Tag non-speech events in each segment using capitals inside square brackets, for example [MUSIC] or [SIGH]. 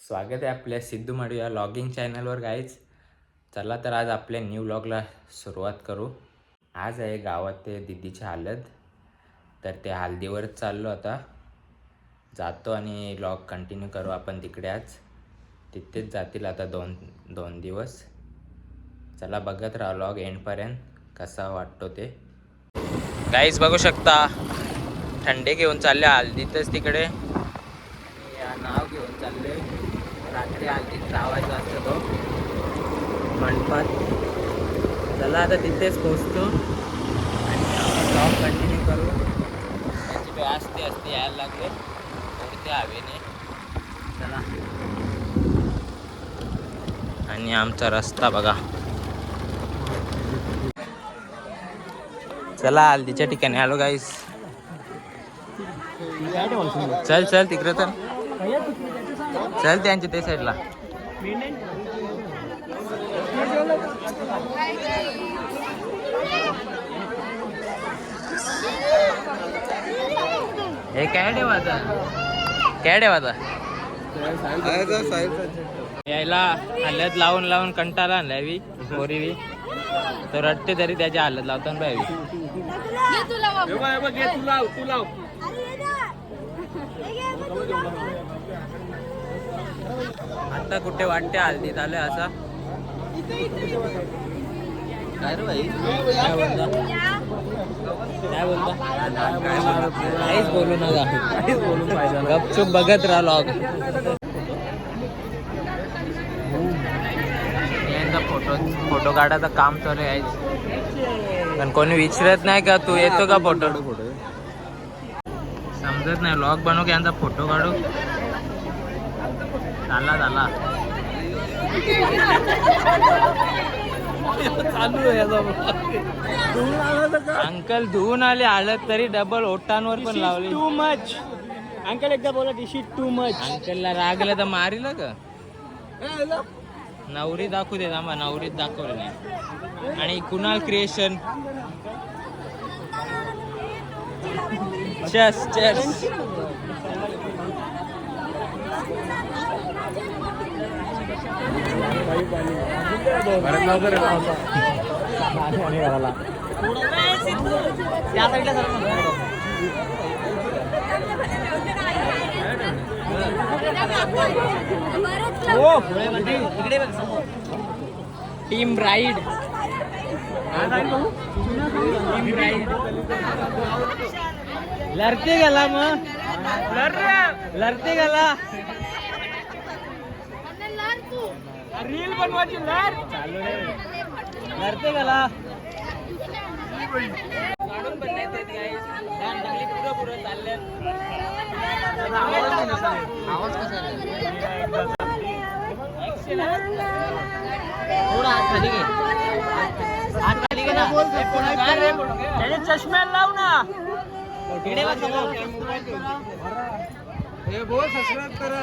स्वागत आहे आपल्या सिद्धू माडू या लॉगिंग चॅनलवर गाईच चला तर आज आपल्या न्यू लॉगला सुरुवात करू. आज आहे गावात ते दिदीची हालत. तर ते हल्दीवरच चाललो आता. जातो आणि लॉग कंटिन्यू करू आपण तिकडे आज. तिथेच जातील आता दोन दोन दिवस. चला बघत राहा लॉग एंडपर्यंत कसा वाटतो ते. गाईज बघू शकता. थंडे घेऊन चालले हल्दीतच तिकडे. या नाव घेऊन चालले रात्री हल्दीत लावायचा असतो तो. मंडपात. चला आता तिथेच पोचतो आणि जॉब कंटिन्यू करू. त्याची असते असते यायला लागले. ते हवेने. चला. आणि आमचा रस्ता बघा. चला हल्दीच्या ठिकाणी. आलो गाईस चल चल तिकडे तर. चल त्यांच्या ते साईडला हे काय ठेवायचा काय ठेवायचा यायला हलत लावून लावून कंटाळा आणलाय पोरीवी तर रट्टे तरी त्याची हालत लावताना पाहिजे आता कुठे वाटते हल्दीत आले असा. काय रे भाई? काय बोलता काय बोलता काहीच बोलू नका. काहीच बोलू पाहिजे गपचूप बघत राहा लॉग यांचा फोटो फोटो काढायचं काम चालू आहे. पण कोणी विचारत नाही का? तू येतो का फोटो समजत नाही लॉग बनवू की यांचा फोटो काढू. झाला झाला [LAUGHS] अंकल धुवून आले आलं तरी डबल ओटांवर पण लावली. टू मच अंकल एकदा बोला इज टू मच अंकलला रागलं तर मारील का? नवरी दाखवू दे थांबा नवरीत दाखवलं नाही. आणि कुणाल क्रिएशन चस चस या साईडला हो इकडे बघ समोर टीम राईड. टीम राईड लढते गेला मग. लढते गेला. रील बनवायची लर लढते गला काढून पण नाही देत चांगली पुरं पुरं आवाज कसा थोडा हात खाली घे हात खाली घे ना काय त्याचे चष्म्याला लाव ना. हे बोल समोर. करा.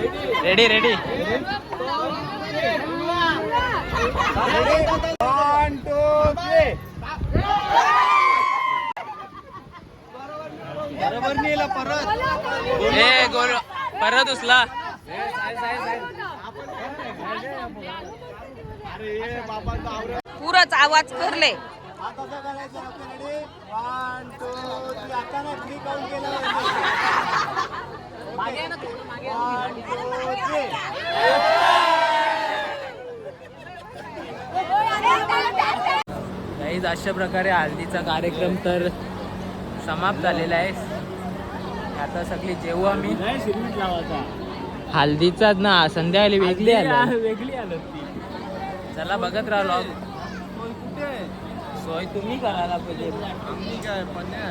रेडी वन टू थ्री बरोबर नेला परत. ए गोल. परत उचला पुरच आवाज करले. आता करायचं आपल्याकडे वन टू थ्री आता ना थ्री काउंट केलं. काहीच अशा प्रकारे हल्दीचा कार्यक्रम तर समाप्त झालेला आहे. आता सगळी जेवू आम्ही. हल्दीचाच ना संध्याकाळी वेगळी आलं. वेगळी आलं चला बघत राहा लॉग कोण कुठे सोय तुम्ही करायला पाहिजे. आम्ही काय पन्या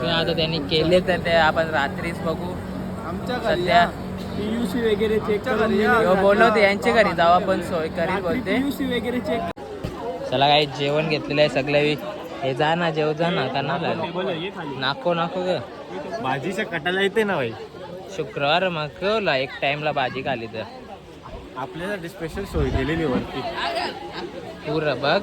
ते आता त्यांनी केले तर ते आपण रात्रीच बघू. आमच्या सध्या पीयूसी वगैरे चेक ह्यो बोलवते यांच्या घरी जाऊ आपण सोय करीत बोलते पीयूसी वगैरे चेक चला काही जेवण घेतलेलं आहे सगळे हे जा ना जेव जा ना का ना नाको नाको ग. भाजीच्या कटाला येते ना भाई शुक्रवार मग कवला एक टाइमला भाजी खाली तर. आपल्यासाठी स्पेशल सोय केलेली वरती. पूर बघ.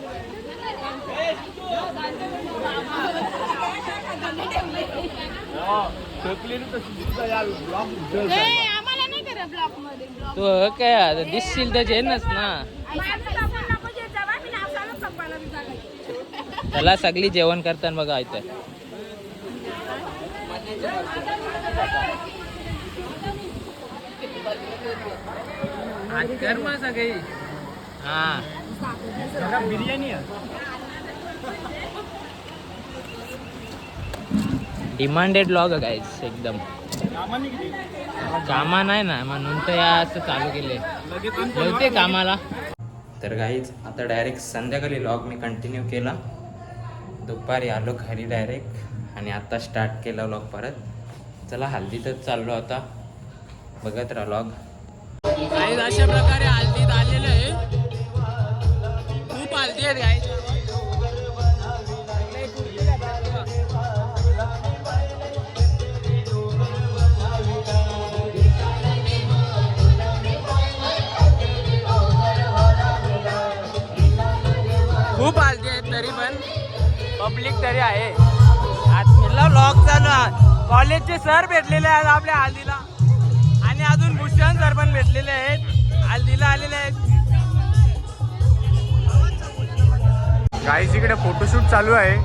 आम्हाला नाही करा ब्लॉकमध्ये ब्लॉक तू काय आता दिसशील तर जेनच ना. त्याला सगळी जेवण करताना बघा सगळी. हा. बिर्याणी आहे डिमांडेड लॉग गाईज एकदम. कामा नाही ना म्हणून तर या असं चालू केले बोलते कामाला. तर गाईच आता डायरेक्ट संध्याकाळी लॉग मी कंटिन्यू केला. दुपारी आलो घरी डायरेक्ट आणि आता स्टार्ट केला लॉग परत. चला हल्दीतच चाललो आता. बघत राहा लॉग काही अशा प्रकारे हल्दीत आलेलं आहे. खूप हल्दी आहेत गाईज खूप हल्दी आहेत तरी पण. पब्लिक तरी आहे. आज मिळला लॉक चालू आहे कॉलेजचे सर भेटलेले आहेत आपल्या हल्दीला. आणि अजून भूषण सर पण भेटलेले आहेत. हल्दीला आलेले आहेत. गाईस इकडे फोटोशूट चालू आहे.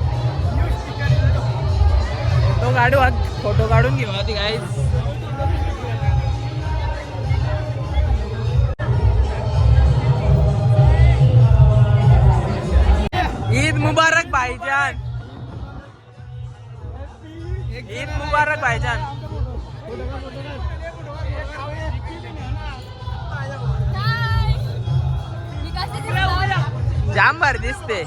फोटो काढू फोटो काढून घेऊ आधी गाईज ईद मुबारक भाईजान। ईद मुबारक भाईजान। जाम भर दिसते।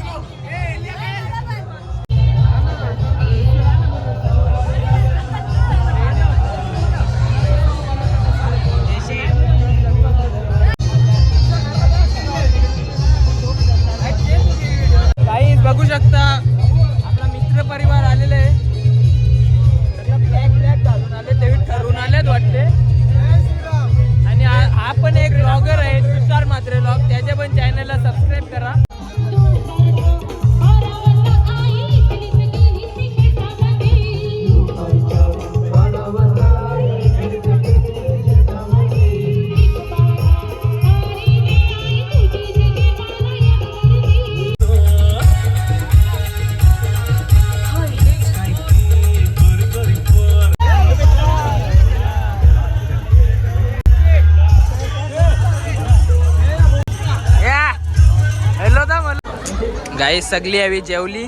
गाई सगळी हवी जेवली.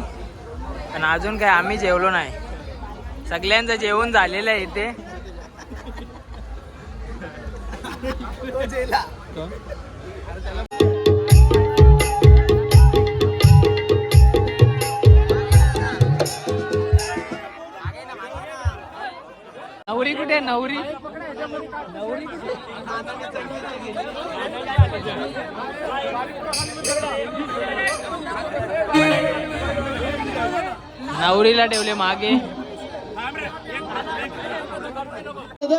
पण अजून काय आम्ही जेवलो नाही. सगळ्यांचं जेवण झालेलं आहे इथे. नवरी कुठे नवरी नवरी. नवरीला ठेवले मागे.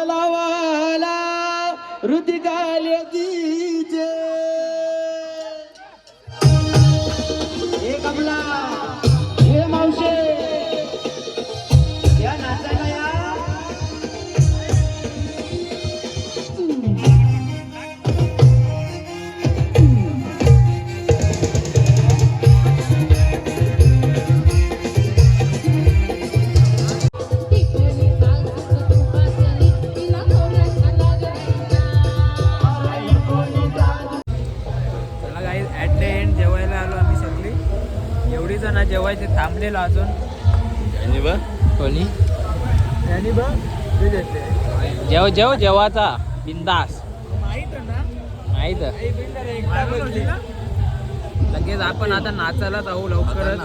लावाला ऋतिकाले जेव जेव जेवाचा बिंदास. माहीत लगेच आपण आता नाचायला जाऊ लवकरच.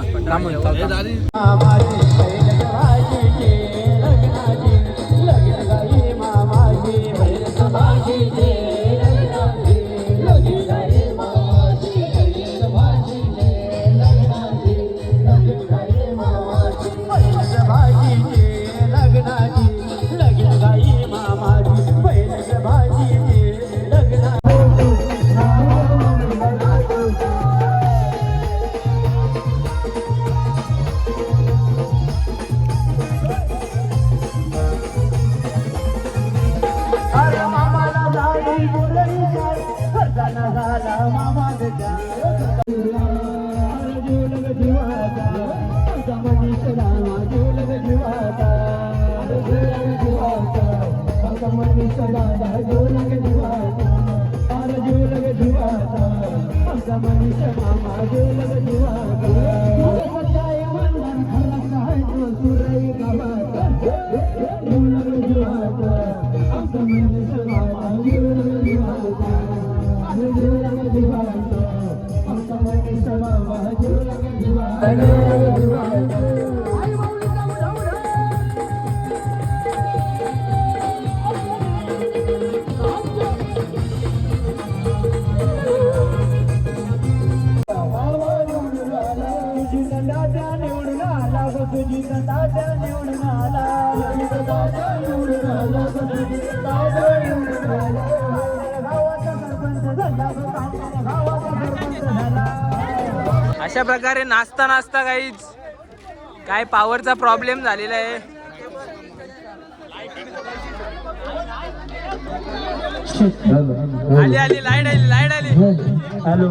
मन सदा जो लगे दिवाता और जो लगे दिवाता अशा प्रकारे नाचता नाचता काहीच काय पॉवरचा प्रॉब्लेम झालेला आहे. आली आली लाइट आली लाइट आली. हॅलो.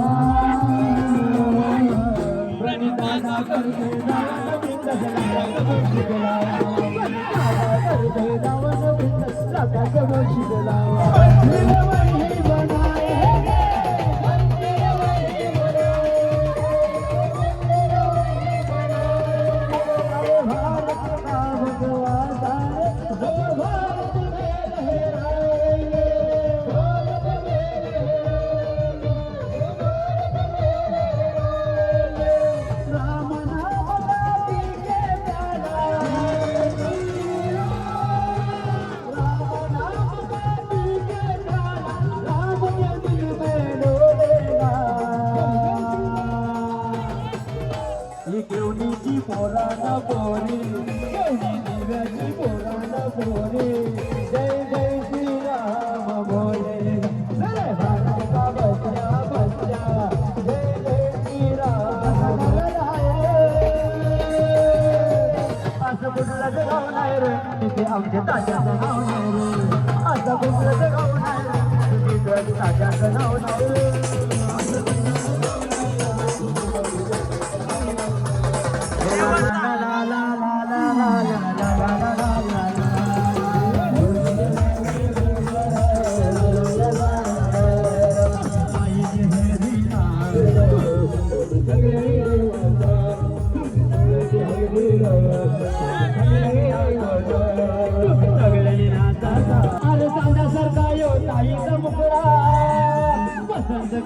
केवणीची तिथे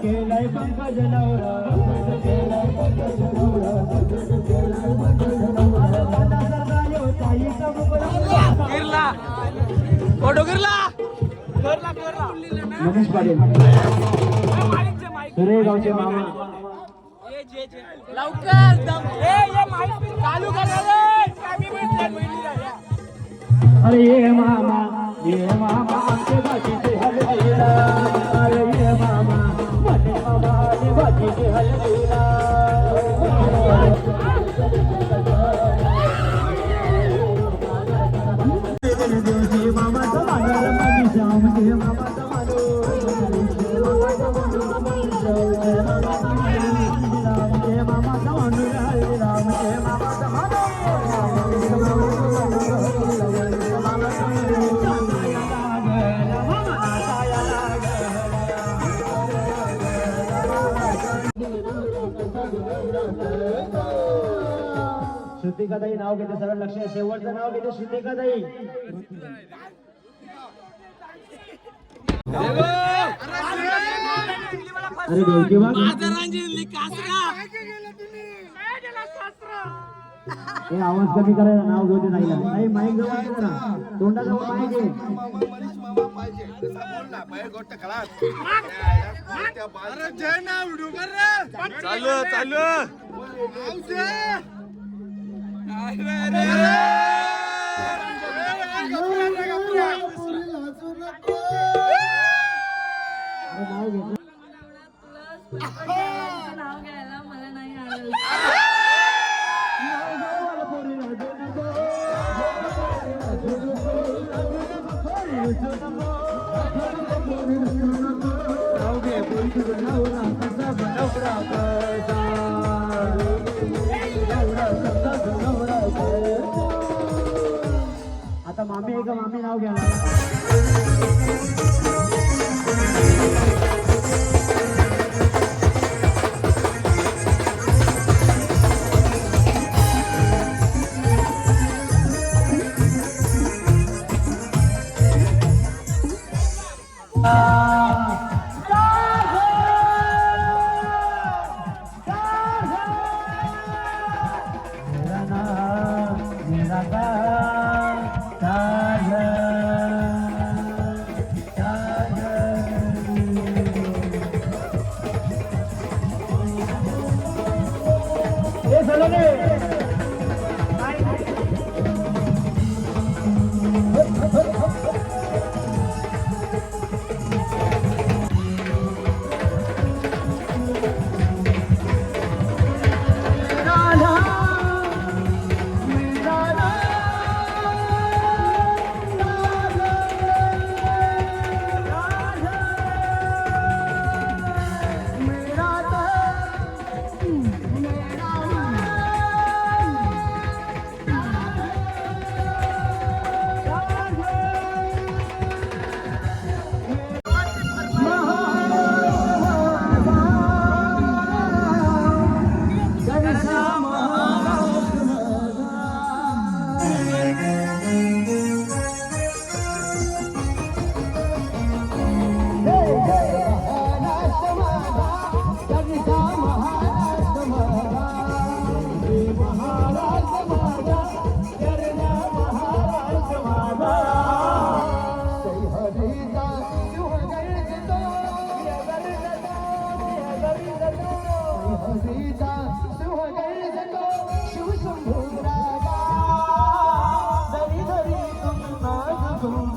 केलाय पंकज नवरा केलाय पंकज नवरा केलाय पंकज नवरा अरे सांगासारखा यो ताईचा मुकरा गिरला फोटो गिरला मनीष पाटील सुरेगावचे मामा अरे ये मामा. ये मामा. आमचे बाजीचे हलवीला श्रुतिकाताई नाव घेते सरळ लक्ष. शेवटचं नाव घेते श्रुतिकाताई अरे ढोलकी बघ हे आवाज कमी करायला नाव घेऊ दे नाहीला नाही माईक जवळ आहे जरा. तोंडाजवळ माईक आहे. चालू चालू. अरे. नाव घेतलं नाव घ्यायला मला नाही आलं आता मामी आहे का? मामी नाव घ्या.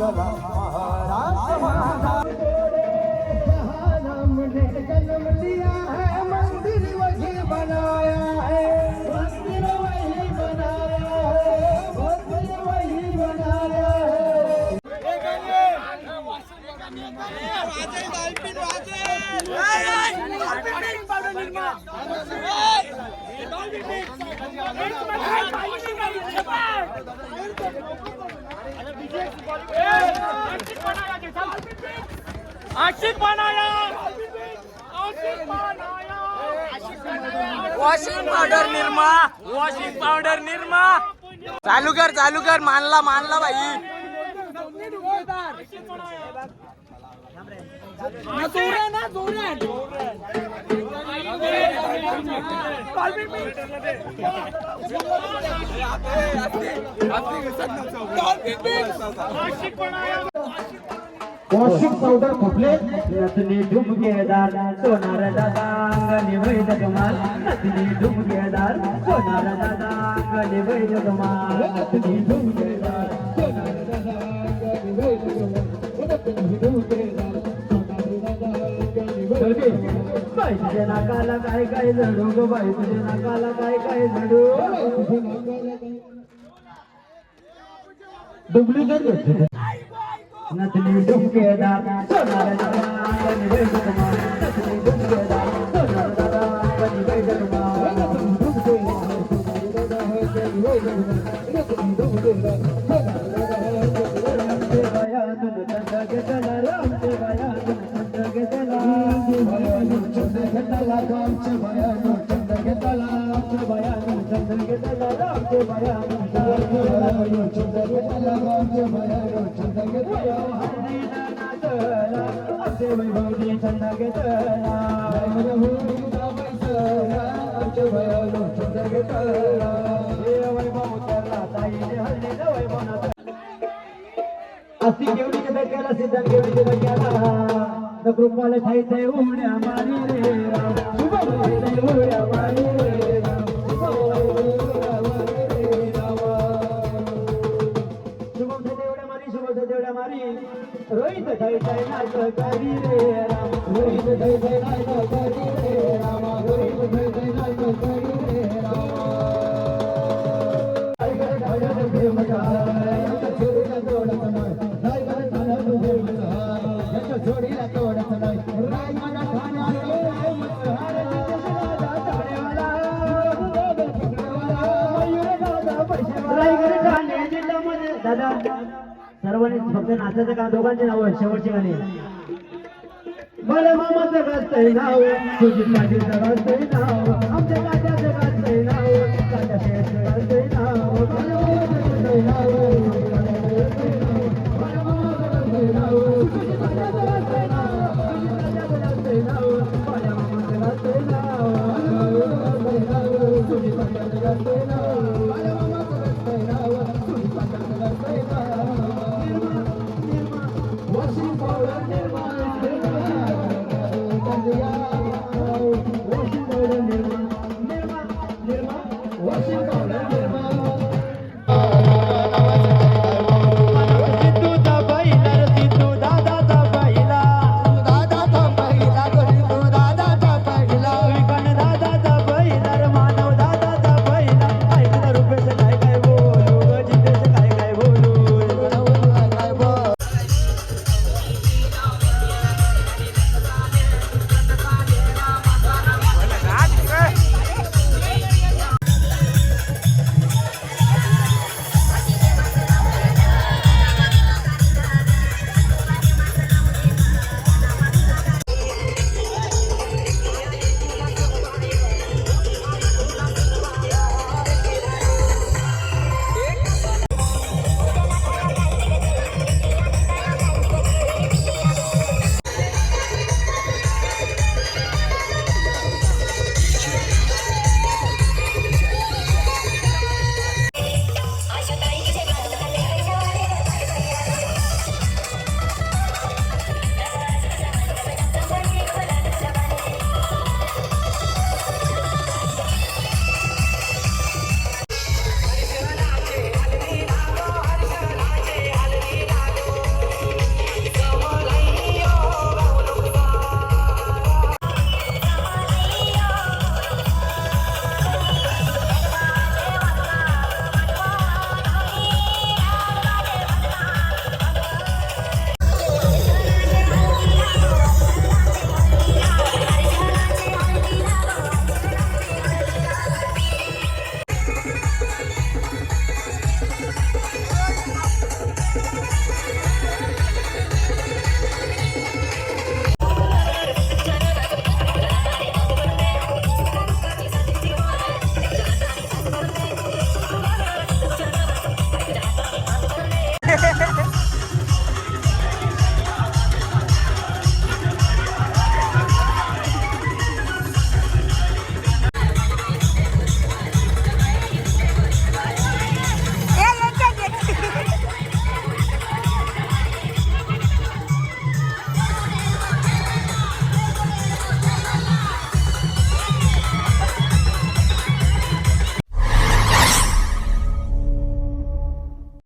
好不？powder Nirma. Washing powder Nirma. चालू कर चालू कर. मानला मानला भाई वॉशिंग पावडर खोपले नथनी ढुमकेदार सोनार दादा अंगणी वैद कमाल नथनी ढुमकेदार सोनार दादा अंगणी वैद कमाल नथनी ढुमकेदार सोनार दादा अंगणी वैद कमाल नथनी बाई तुझ्या नाकाला काय काय झडू ग बाई तुझ्या नाकाला काय काय जडू डुप्लिकेट नथनी डुमकेदार सोनार दादा अंगणी वैद कमाल नथनी डुमकेदार बायातून चंद वैभवजी आमचे वैभव उतरला ताईने वैभव केवढी कदा केला सिद्धांत केवढी कदा केला नकृपाला ठाईतय उड्या मारी रे राम उड्या मारी जय जय नाथ करी रे राम. जय ठाईतय नाच सर्वांनी फक्त नाचायचं का दोघांचे नाव आहे शेवटचे गाणे. मला मामाचं गाजतंय नाव सुजित पाटीलचं गाजतंय नाव.